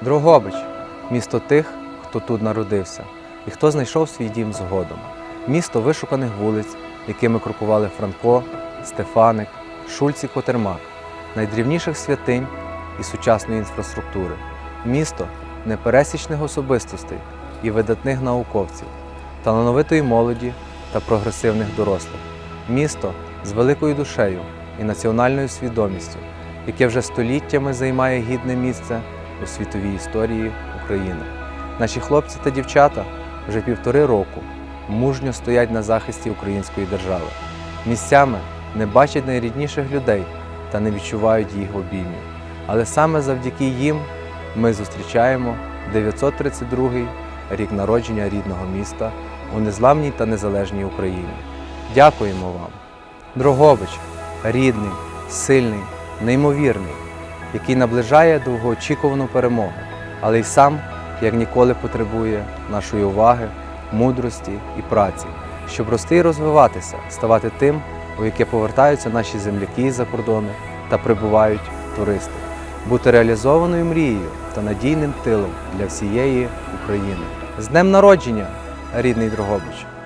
Дрогобич місто тих, хто тут народився, і хто знайшов свій дім згодом. Місто вишуканих вулиць, якими крокували Франко, Стефаник, Шульц і Котермак, найдрівніших святинь і сучасної інфраструктури. Місто непересічних особистостей і видатних науковців, талановитої молоді та прогресивних дорослих. Місто з великою душею і національною свідомістю, яке вже століттями займає гідне місце у світовій історії України. Наші хлопці та дівчата вже півтори року мужньо стоять на захисті української держави. Місцями не бачать найрідніших людей та не відчувають їх обіймів. Але саме завдяки їм ми зустрічаємо 932-й рік народження рідного міста у незламній та незалежній Україні. Дякуємо вам! Дрогобич рідний, сильний, неймовірний, який наближає довгоочікувану перемогу, але й сам, як ніколи, потребує нашої уваги, мудрості і праці, щоб рости і розвиватися, ставати тим, у яке повертаються наші земляки з-за кордону та прибувають туристи, бути реалізованою мрією та надійним тилом для всієї України. З днем народження, рідний Дрогобич!